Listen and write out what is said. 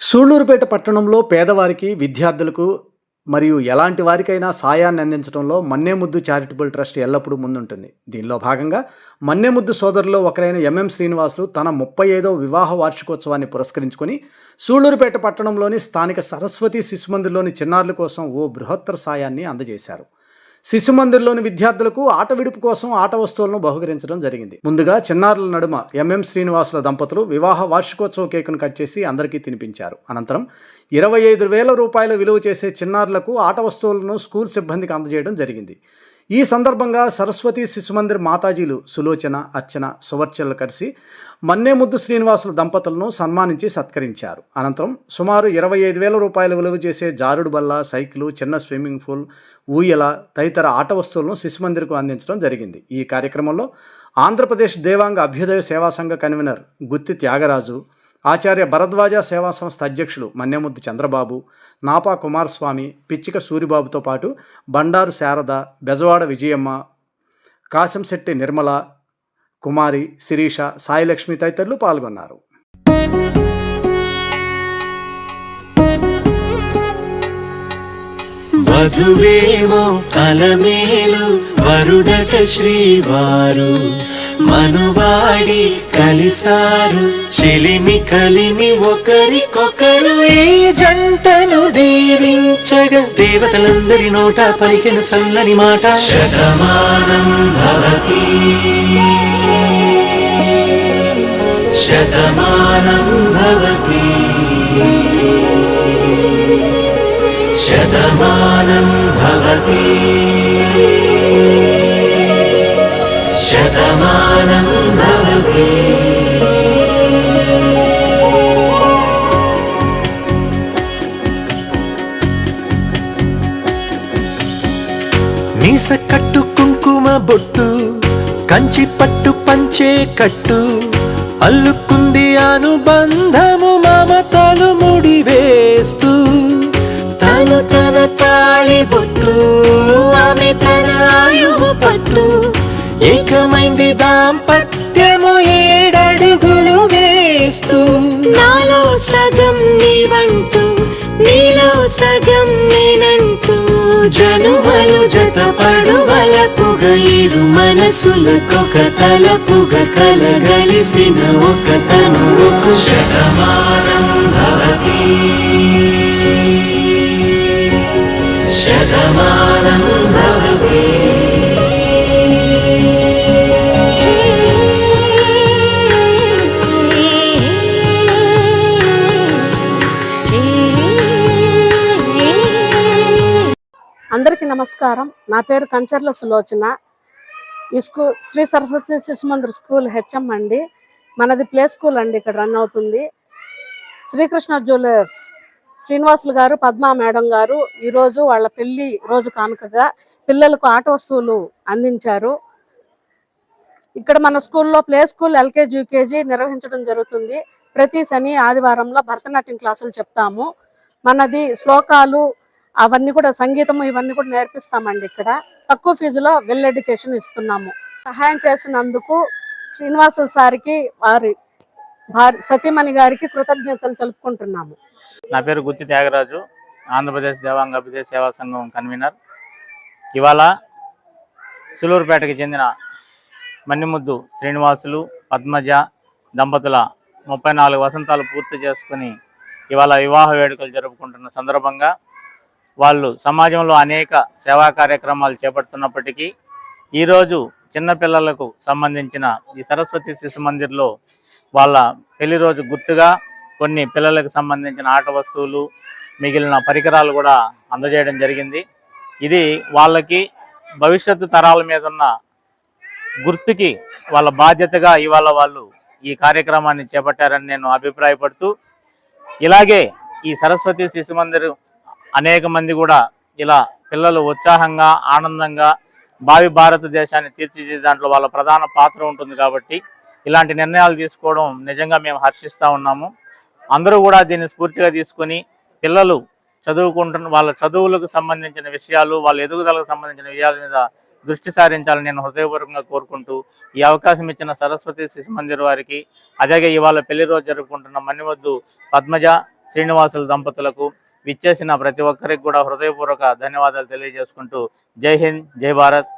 సూళ్ళూరుపేట పట్టణంలో పేదవారికి విద్యార్థులకు మరియు ఎలాంటి వారికైనా సాయాన్ని అందించడంలో మన్నేముద్దు చారిటబుల్ ట్రస్ట్ ఎల్లప్పుడూ ముందుంటుంది. దీనిలో భాగంగా మన్నేముద్దు సోదరులో ఒకరైన ఎంఎం శ్రీనివాసులు తన ముప్పై ఐదవ వివాహ వార్షికోత్సవాన్ని పురస్కరించుకొని సూళ్ళూరుపేట పట్టణంలోని స్థానిక సరస్వతి శిశుమందిర్లోని చిన్నారుల కోసం ఓ బృహత్తర సాయాన్ని అందజేశారు. శిశుమందిర్లోని విద్యార్థులకు ఆట విడుపు కోసం ఆట వస్తువులను బహుకరించడం జరిగింది. ముందుగా చిన్నారుల నడుమ ఎంఎం శ్రీనివాసుల దంపతులు వివాహ వార్షికోత్సవ కేకును కట్ చేసి అందరికీ తినిపించారు. అనంతరం ఇరవై ఐదు వేల రూపాయల విలువ చేసే చిన్నారులకు ఆట వస్తువులను స్కూల్ సిబ్బందికి అందజేయడం జరిగింది. ఈ సందర్భంగా సరస్వతి శిశుమందిర్ మాతాజీలు సులోచన అర్చన సువర్చలు కలిసి మన్నేముద్దు శ్రీనివాసుల దంపతులను సన్మానించి సత్కరించారు. అనంతరం సుమారు ఇరవై ఐదు వేల రూపాయలు విలువ చేసే జారుడు బల్ల సైకిలు చిన్న స్విమ్మింగ్ పూల్ ఊయల తదితర ఆట వస్తువులను శిశుమందిర్కు అందించడం జరిగింది. ఈ కార్యక్రమంలో ఆంధ్రప్రదేశ్ దేవాంగ అభ్యుదయ సేవా సంఘ కన్వీనర్ గుత్తి త్యాగరాజు ఆచార్య భరద్వాజ సేవా సంస్థ అధ్యక్షులు మన్యముద్దు చంద్రబాబు నాపా కుమారస్వామి పిచ్చిక సూరిబాబుతో పాటు బండారు శారద బెజవాడ విజయమ్మ కాశంశెట్టి నిర్మల కుమారి శిరీష సాయిలక్ష్మి తదితరులు పాల్గొన్నారు. వధువేవో కలమేలు వరుడట శ్రీవారు మనువాడి కలిసారు. చెలిమి కలిమి ఒకరికొకరు ఏ జంటను దీవించగా దేవతలందరి నోట పలికిన చల్లని మాట. శతమానం భవతి. శతమానం భవతి. శతమానం భవతి. శతమానం భవతి. మీస కట్టు కుంకుమ బొట్టు కంచి పట్టు పంచే కట్టు అల్లుకుంది అనుబంధము మామ ఉంది దాంపత్యము ఏడడుగులు వేస్తూ. నాలో సగం నీవంటూ నీలో సగం నేనంటూ జనుమలు జత పడువలపుగ ఇరు మనసులకొక తలపుగ కలగలిసిన ఒక తను శతమానం అందరికీ నమస్కారం. నా పేరు కంచర్ల సులోచన. ఈ school Shri Saraswati Shishumandir school HM అండి. మనది ప్లే స్కూల్ అండి ఇక్కడ రన్ అవుతుంది. శ్రీకృష్ణ జ్యువెలర్స్ శ్రీనివాసులు గారు పద్మా మేడం గారు ఈరోజు వాళ్ళ పెళ్ళి రోజు కానుకగా పిల్లలకు ఆట వస్తువులు అందించారు. ఇక్కడ మన స్కూల్లో ప్లే స్కూల్ ఎల్కేజీ యూకేజీ నిర్వహించడం జరుగుతుంది. ప్రతి శని ఆదివారంలో భరతనాట్యం క్లాసులు చెప్తాము. మనది శ్లోకాలు అవన్నీ కూడా సంగీతము ఇవన్నీ కూడా నేర్పిస్తామండి ఇక్కడ. తక్కువ ఫీజులో వెల్ ఎడ్యుకేషన్ ఇస్తున్నాము. సహాయం చేసినందుకు శ్రీనివాస సార్కి వారి వారి సతీమణి గారికి కృతజ్ఞతలు తెలుపుకుంటున్నాము. నా పేరు గుత్తి త్యాగరాజు ఆంధ్రప్రదేశ్ దేవాంగ అభ్యుదయ సేవా సంఘం కన్వీనర్. ఇవాళ సులూరుపేటకి చెందిన మన్నిముద్దు శ్రీనివాసులు పద్మజ దంపతుల ముప్పై నాలుగు వసంతాలు పూర్తి చేసుకుని ఇవాళ వివాహ వేడుకలు జరుపుకుంటున్న సందర్భంగా వాళ్ళు సమాజంలో అనేక సేవా కార్యక్రమాలు చేపడుతున్నప్పటికీ ఈరోజు చిన్నపిల్లలకు సంబంధించిన ఈ సరస్వతి శిశు మందిర్లో వాళ్ళ పెళ్ళి రోజు గుర్తుగా కొన్ని పిల్లలకు సంబంధించిన ఆట వస్తువులు మిగిలిన పరికరాలు కూడా అందజేయడం జరిగింది. ఇది వాళ్ళకి భవిష్యత్తు తరాల మీద ఉన్న గుర్తుకి వాళ్ళ బాధ్యతగా ఇవాళ వాళ్ళు ఈ కార్యక్రమాన్ని చేపట్టారని నేను అభిప్రాయపడుతూ ఇలాగే ఈ సరస్వతి శిశు మందిరం అనేక మంది కూడా ఇలా పిల్లలు ఉత్సాహంగా ఆనందంగా భావి భారతదేశాన్ని తీర్చిదిద్దే దాంట్లో వాళ్ళ ప్రధాన పాత్ర ఉంటుంది కాబట్టి ఇలాంటి నిర్ణయాలు తీసుకోవడం నిజంగా మేము హర్షిస్తూ ఉన్నాము. అందరూ కూడా దీన్ని స్ఫూర్తిగా తీసుకొని పిల్లలు చదువుకుంటున్న వాళ్ళ చదువులకు సంబంధించిన విషయాలు వాళ్ళ ఎదుగుదలకు సంబంధించిన విషయాల మీద దృష్టి సారించాలని నేను హృదయపూర్వకంగా కోరుకుంటూ ఈ అవకాశం ఇచ్చిన సరస్వతి శిశు మందిర్ వారికి అలాగే ఇవాళ పెళ్ళి రోజు జరుపుకుంటున్న మణివద్దు పద్మజ శ్రీనివాసులు దంపతులకు విచ్చేసిన ప్రతి ఒక్కరికి కూడా హృదయపూర్వక ధన్యవాదాలు తెలియజేసుకుంటూ జై హింద్ జై భారత్.